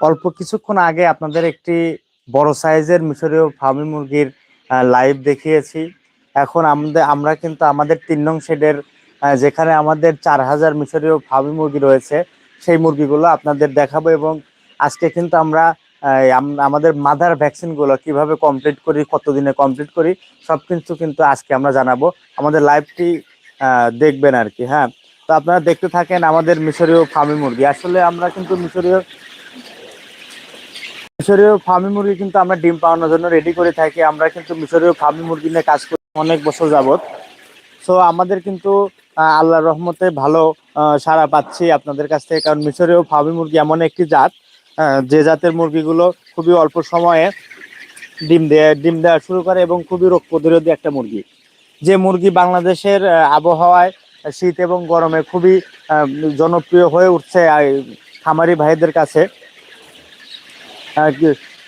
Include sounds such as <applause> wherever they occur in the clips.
অল্প কিছুক্ষণ আগে আপনাদের একটি বড় সাইজের মিশরীয় ফার্মি মুরগির লাইভ দেখিয়েছি। এখন আমাদের আমরা কিন্তু আমাদের তিন নং শেডের যেখানে আমাদের চার হাজার মিশরীয় ফার্মি মুরগি রয়েছে, সেই মুরগিগুলো আপনাদের দেখাবো এবং আজকে কিন্তু আমরা আমাদের মাদার ভ্যাকসিনগুলো কীভাবে কমপ্লিট করি, কতদিনে কমপ্লিট করি, সব কিছু কিন্তু আজকে আমরা জানাব। আমাদের লাইভটি দেখবেন আর কি হ্যাঁ। তো আপনারা দেখতে থাকেন আমাদের মিশরীয় ফার্মি মুরগি। আসলে আমরা কিন্তু মিশরীয় মিশরীয় ফার্মি মুরগি কিন্তু আমরা ডিম পাওয়ানোর জন্য রেডি করে থাকি। আমরা কিন্তু মিশরীয় ফার্মি মুরগি নিয়ে কাজ করি অনেক বছর যাবত সো আমাদের কিন্তু আল্লাহ রহমতে ভালো সাড়া পাচ্ছি আপনাদের কাছ থেকে। কারণ মিশরীয় ফার্মি মুরগি এমন একটি জাত যে জাতের মুরগিগুলো খুবই অল্প সময়ে ডিম দেয়, ডিম দেওয়া শুরু করে এবং খুবই রোগ প্রতিরোধী একটা মুরগি। যে মুরগি বাংলাদেশের আবহাওয়ায় শীত এবং গরমে খুবই জনপ্রিয় হয়ে উঠছে খামারি ভাইদের কাছে।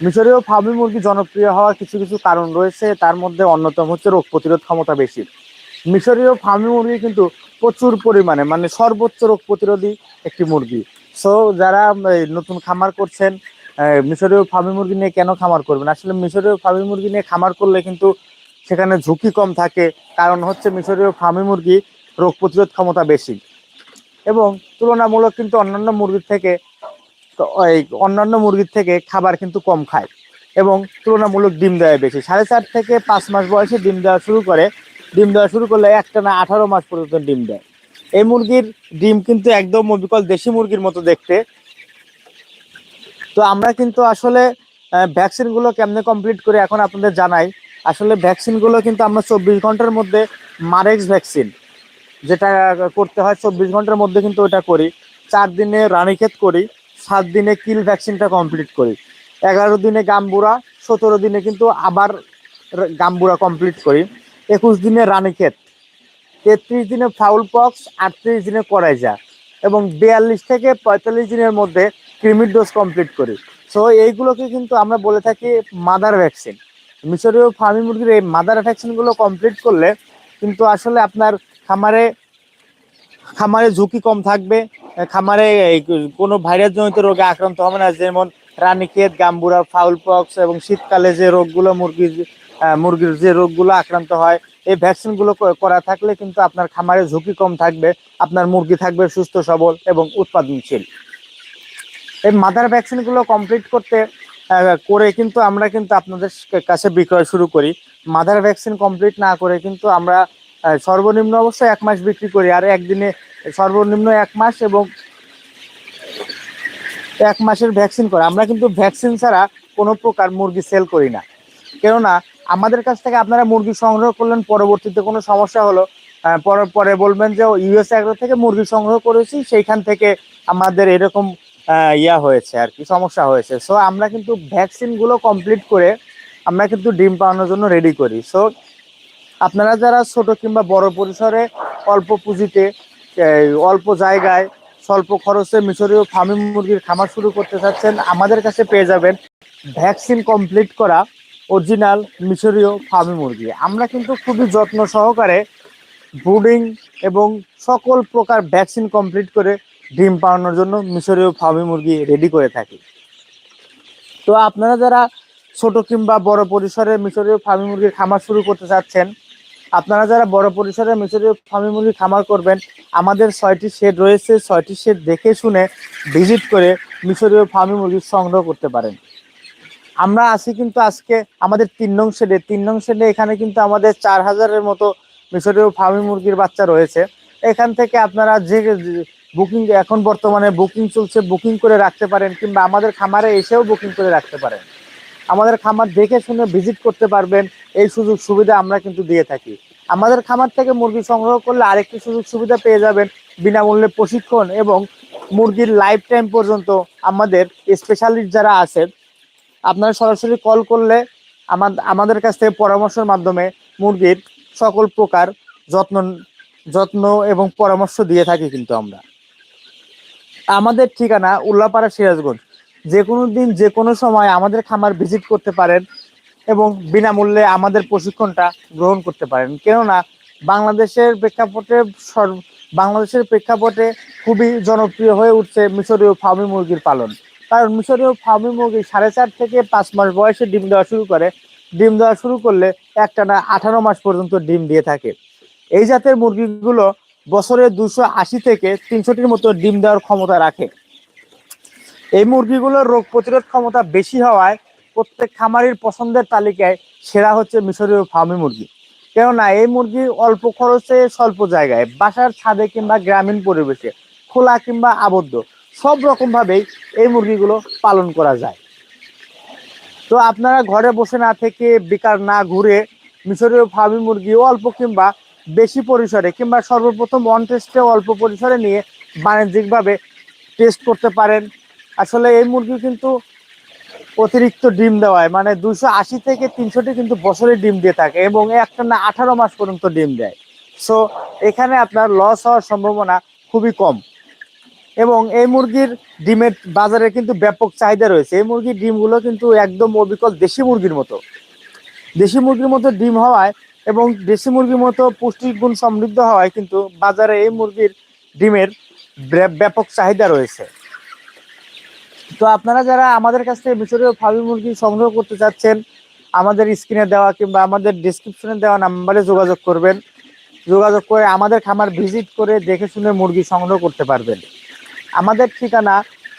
মিশরীয় ফার্মি মুরগি জনপ্রিয় হওয়ার কিছু কিছু কারণ রয়েছে। তার মধ্যে অন্যতম হচ্ছে রোগ প্রতিরোধ ক্ষমতা বেশি। মিশরীয় ফার্মি মুরগি কিন্তু প্রচুর পরিমাণে মানে সর্বোচ্চ রোগ প্রতিরোধী একটি মুরগি। সো যারা নতুন খামার করছেন মিশরীয় ফার্মি মুরগি নিয়ে কেন খামার করবেন? আসলে মিশরীয় ফার্মি মুরগি নিয়ে খামার করলে কিন্তু সেখানে ঝুঁকি কম থাকে। কারণ হচ্ছে মিশরীয় ফার্মি মুরগি রোগ প্রতিরোধ ক্ষমতা বেশি। এবং তুলনামূলক কিন্তু অন্যান্য মুরগির থেকে এই অন্যান্য মুরগির থেকে খাবার কিন্তু কম খায় এবং তুলনামূলক ডিম দেয় বেশি। সাড়ে চার থেকে পাঁচ মাস বয়সে ডিম দেওয়া শুরু করে, ডিম দেওয়া শুরু করলে একটা না আঠারো মাস পর্যন্ত ডিম দেয়। এই মুরগির ডিম কিন্তু একদম অবিকল দেশি মুরগির মতো দেখতে। তো আমরা কিন্তু আসলে ভ্যাকসিনগুলো কেমনে কমপ্লিট করে এখন আপনাদের জানাই। আসলে ভ্যাকসিনগুলো কিন্তু আমরা চব্বিশ ঘণ্টার মধ্যে মারেক্স ভ্যাকসিন, যেটা করতে হয় চব্বিশ ঘণ্টার মধ্যে কিন্তু ওটা করি। চার দিনে রানীক্ষেত করি। সাত দিনে কিল ভ্যাকসিনটা কমপ্লিট করি। এগারো দিনে গাম্বুরা, সতেরো দিনে কিন্তু আবার গাম্বুরা কমপ্লিট করি। একুশ দিনে রানীক্ষেত তেত্রিশ দিনে ফাউল পক্স আটত্রিশ দিনে করাইজা এবং বিয়াল্লিশ থেকে পঁয়তাল্লিশ দিনের মধ্যে ক্রিমির ডোজ কমপ্লিট করি। সো এইগুলোকে কিন্তু আমরা বলে থাকি মাদার ভ্যাকসিন মিশরীয় ফার্মি মুরগির এই মাদার ভ্যাকসিনগুলো কমপ্লিট করলে কিন্তু আসলে আপনার খামারে খামারে ঝুঁকি কম থাকবে খামারে কোনো ভাইরাস জনিত রোগে আক্রান্ত হবে না, যেমন রানীক্ষেত, গাম্বুরা, ফাউল পক্স এবং শীতকালে যে রোগগুলো মুরগির মুরগির যে রোগগুলো আক্রান্ত হয়, এই ভ্যাকসিনগুলো করা থাকলে কিন্তু আপনার খামারে ঝুঁকি কম থাকবে, আপনার মুরগি থাকবে সুস্থ, সবল এবং উৎপাদনশীল। এই মাদার ভ্যাকসিনগুলো কমপ্লিট করতে করে কিন্তু আমরা কিন্তু আপনাদের কাছে বিক্রয় শুরু করি। মাদার ভ্যাকসিন কমপ্লিট না করে কিন্তু আমরা সর্বনিম্ন অবশ্যই এক মাস বিক্রি করি, আর একদিনে সর্বনিম্ন এক মাস এবং এক মাসের ভ্যাকসিন করে। আমরা কিন্তু ভ্যাকসিন ছাড়া কোনো প্রকার মুরগি সেল করি না। কেননা, আমাদের কাছ থেকে আপনারা মুরগি সংগ্রহ করলেন, পরবর্তীতে কোনো সমস্যা হলো পরে পরে বলবেন যে ইউএস এগ্রো থেকে মুরগি সংগ্রহ করেছি, সেইখান থেকে আমাদের এরকম ইয়া হয়েছে আর কি, সমস্যা হয়েছে। সো আমরা কিন্তু ভ্যাকসিনগুলো কমপ্লিট করে, আমরা কিন্তু ডিম পাওয়ানোর জন্য রেডি করি। সো আপনারা যারা ছোট কিংবা বড় পরিসরে অল্প পুঁজিতে অল্প জায়গায়, স্বল্প খরচে মিশরীয় ফার্মি মুরগির খামার শুরু করতে চাচ্ছেন, আমাদের কাছে পেয়ে যাবেন ভ্যাকসিন কমপ্লিট করা অরিজিনাল মিশরীয় ফার্মি মুরগি। আমরা কিন্তু খুবই যত্ন সহকারে ব্রুডিং এবং সকল প্রকার ভ্যাকসিন কমপ্লিট করে ডিম পাওয়ানোর জন্য মিশরীয় ফার্মি মুরগি রেডি করে থাকি। তো আপনারা যারা ছোট কিংবা বড় পরিসরে মিশরীয় ফার্মি মুরগির খামার শুরু করতে চাচ্ছেন আপনারা যারা বড় পরিসরে মিশরীয় ফার্মি মুরগি খামার করবেন, আমাদের ছয়টি শেড রয়েছে, ছয়টি শেড দেখে শুনে ভিজিট করে মিশরীয় ফার্মি মুরগি সংগ্রহ করতে পারেন। আমরা আছি কিন্তু আজকে আমাদের তিন নং শেডে তিন নং শেডে এখানে কিন্তু আমাদের চার হাজারের মতো মিশরীয় ফার্মি মুরগির বাচ্চা রয়েছে। এখান থেকে আপনারা যে বুকিং এখন বর্তমানে বুকিং চলছে বুকিং করে রাখতে পারেন কিংবা আমাদের খামারে এসেও বুকিং করে রাখতে পারেন। আমাদের খামার দেখে শুনে ভিজিট করতে পারবেন। এই সুযোগ সুবিধা আমরা কিন্তু দিয়ে থাকি। আমাদের খামার থেকে মুরগি সংগ্রহ করলে আরেকটি সুযোগ সুবিধা পেয়ে যাবেন। বিনামূল্যে প্রশিক্ষণ এবং মুরগির লাইফ টাইম পর্যন্ত আমাদের স্পেশালিস্ট যারা আছে আপনারা সরাসরি কল করলে আমাদের কাছ থেকে পরামর্শের মাধ্যমে মুরগির সকল প্রকার যত্ন যত্ন এবং পরামর্শ দিয়ে থাকি কিন্তু আমরা। আমাদের ঠিকানা উল্লাপাড়া সিরাজগঞ্জ। যে কোনো দিন, যে কোনো সময় আমাদের খামার ভিজিট করতে পারেন এবং বিনামূল্যে আমাদের প্রশিক্ষণটা গ্রহণ করতে পারেন। কেননা, বাংলাদেশের প্রেক্ষাপটে বাংলাদেশের প্রেক্ষাপটে খুবই জনপ্রিয় হয়ে উঠছে মিশরীয় ফার্মি মুরগির পালন। কারণ মিশরীয় ফার্মি মুরগি সাড়ে চার থেকে পাঁচ মাস বয়সে ডিম দেওয়া শুরু করে। ডিম দেওয়া শুরু করলে একটা না আঠারো মাস পর্যন্ত ডিম দিয়ে থাকে। এই জাতের মুরগিগুলো বছরে দুশো আশি থেকে তিনশোটির মতো ডিম দেওয়ার ক্ষমতা রাখে। এই মুরগিগুলোর রোগ প্রতিরোধ ক্ষমতা বেশি হওয়ায় প্রত্যেক খামারির পছন্দের তালিকায় সেরা হচ্ছে মিশরীয় ফার্মি মুরগি। কেননা এই মুরগি অল্প খরচে স্বল্প জায়গায়, বাসার ছাদে কিংবা গ্রামীণ পরিবেশে, খোলা কিংবা আবদ্ধ, সব রকম ভাবেই এই মুরগিগুলো পালন করা যায়। তো আপনারা ঘরে বসে না থেকে বেকার না ঘুরে মিশরীয় ফার্মি মুরগি অল্প কিংবা বেশি পরিসরে কিংবা সর্বপ্রথম ওয়ান টেস্টে অল্প পরিসরে নিয়ে বাণিজ্যিকভাবে টেস্ট করতে পারেন। আসলে এই মুরগি কিন্তু অতিরিক্ত ডিম দেওয়ায় মানে দুশো আশি থেকে তিনশোটি কিন্তু বছরে ডিম দিয়ে থাকে এবং একটা না আঠারো মাস পর্যন্ত ডিম দেয়। সো এখানে আপনার লস হওয়ার সম্ভাবনা খুবই কম। এবং এই মুরগির ডিমের বাজারে কিন্তু ব্যাপক চাহিদা রয়েছে। এই মুরগির ডিমগুলো কিন্তু একদম অবিকল দেশি মুরগির মতো। দেশি মুরগির মতো ডিম হওয়ায় এবং দেশি মুরগির মতো পুষ্টিগুণ সমৃদ্ধ হওয়ায় কিন্তু বাজারে এই মুরগির ডিমের ব্য- ব্যাপক চাহিদা রয়েছে। তো আপনারা যারা আমাদের কাছ থেকে মিশরীয় ফার্মি মুরগি সংগ্রহ করতে চাচ্ছেন, আমাদের স্ক্রিনে দেওয়া কিংবা আমাদের ডিসক্রিপশনে দেওয়া নাম্বারে যোগাযোগ করবেন। যোগাযোগ করে আমাদের খামার ভিজিট করে দেখে শুনে মুরগি সংগ্রহ করতে পারবেন। আমাদের ঠিকানা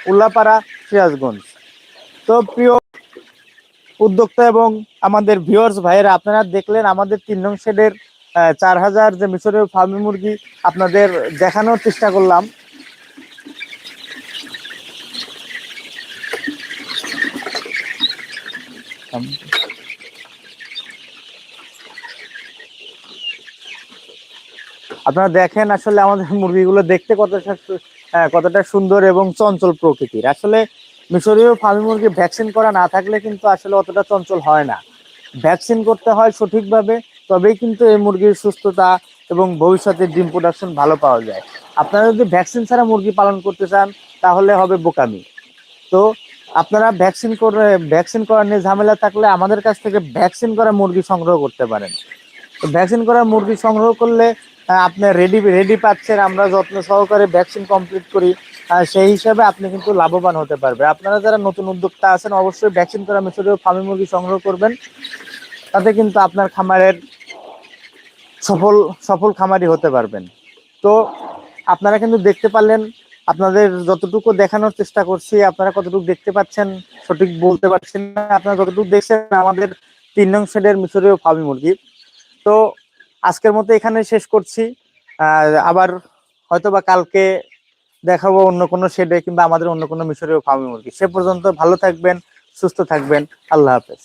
উল্লাপাড়া সিরাজগঞ্জ। তো প্রিয় উদ্যোক্তা এবং আমাদের ভিউয়ার্স ভাইয়েরা, আপনারা দেখলেন আমাদের তিন নং শেডের চার হাজার যে মিশরীয় ফার্মি মুরগি আপনাদের দেখানোর চেষ্টা করলাম। আপনারা দেখেন আসলে আমাদের <laughs> মুরগিগুলো দেখতে কতটা সু- কতটা সুন্দর এবং চঞ্চল প্রকৃতির। আসলে মিশরীয় ফার্মি মুরগি ভ্যাকসিন করা না থাকলে কিন্তু আসলে অতটা চঞ্চল হয় না। ভ্যাকসিন করতে হয় সঠিকভাবে, তবেই কিন্তু এই মুরগির সুস্থতা এবং ভবিষ্যতে ডিম প্রোডাকশন ভালো পাওয়া যায়। আপনারা যদি ভ্যাকসিন ছাড়া মুরগি পালন করতে চান, তাহলে হবে বোকামি। তো আপনারা ভ্যাকসিন করে ভ্যাকসিন করার নিয়ে ঝামেলা থাকলে আমাদের কাছ থেকে ভ্যাকসিন করা মুরগি সংগ্রহ করতে পারেন। তো ভ্যাকসিন করা মুরগি সংগ্রহ করলে আপনি রেডি রেডি পাচ্ছেন, আমরা যত্ন সহকারে ভ্যাকসিন কমপ্লিট করি সেই হিসাবে আপনি কিন্তু লাভবান হতে পারবে আপনারা যারা নতুন উদ্যোক্তা আছেন, অবশ্যই ভ্যাকসিন করা মিশরীয় ফার্মি মুরগি সংগ্রহ করবেন। তাতে কিন্তু আপনার খামারের সফল সফল খামারি হতে পারবেন। তো আপনারা কিন্তু দেখতে পারলেন আপনাদের যতটুকু দেখানোর চেষ্টা করছি, আপনারা কতটুকু দেখতে পাচ্ছেন, সঠিক বলতে পারছেন না, আপনারা যতটুকু দেখছেন, আমাদের তিন নং শেডের মিশরীয় ফার্মি মুরগি। তো আজকের মতো এখানে শেষ করছি। আবার হয়তো বা কালকে দেখাবো অন্য কোনো শেডে কিংবা আমাদের অন্য কোনো মিশরীয় ফার্মি মুরগি। সে পর্যন্ত ভালো থাকবেন, সুস্থ থাকবেন। আল্লাহ হাফেজ।